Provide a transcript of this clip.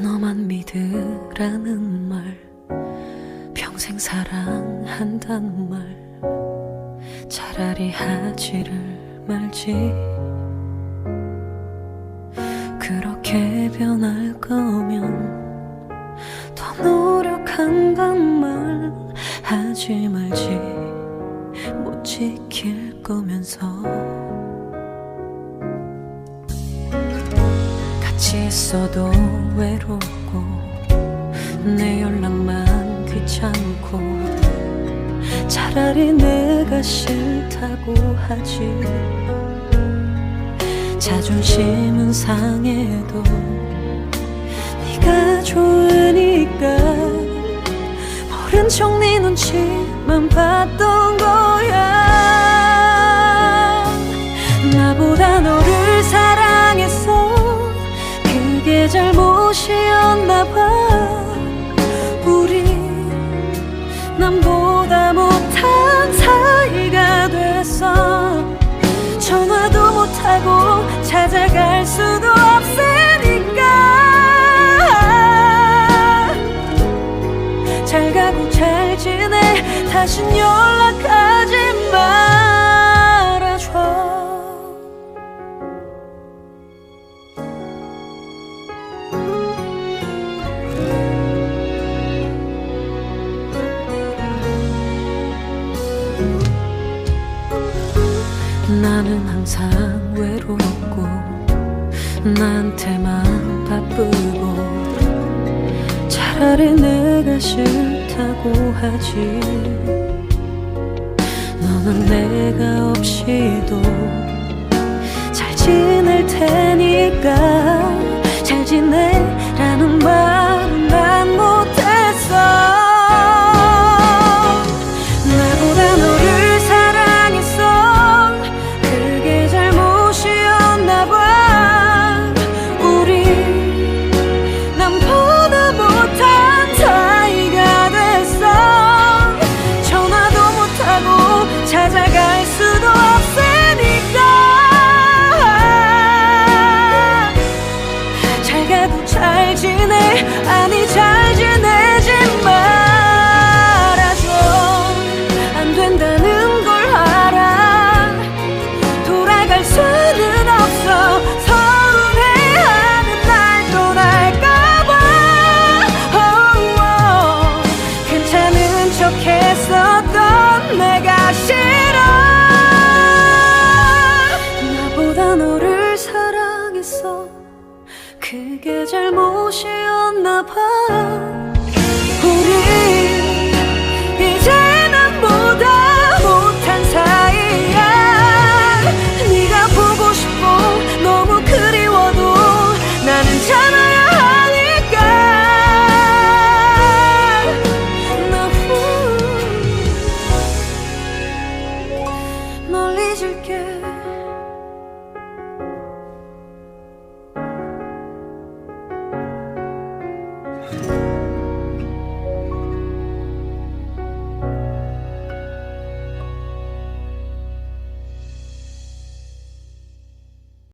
너만 믿으라는 말 평생 사랑한다는 말 차라리 하지를 말지. 그렇게 변할 거면 더 노력한단 말 하지 말지. 못 지킬 거면서 같이 있어도 외롭고 내 연락만 귀찮고 차라리 내가 싫다고 하지. 자존심은 상해도 네가 좋으니까. 모른 척네 눈치만 봤던 거야 잘못이었나 봐. 우리 남보다 못한 사이가 됐어. 전화도 못하고 찾아갈 수도 없으니까. 잘 가고 잘 지내. 다신 연락 나는 항상 외롭고 나한테만 바쁘고 차라리 내가 싫다고 하지. 너는 내가 없이도 잘 지낼 테니 잘못이었나 봐. 우리 이제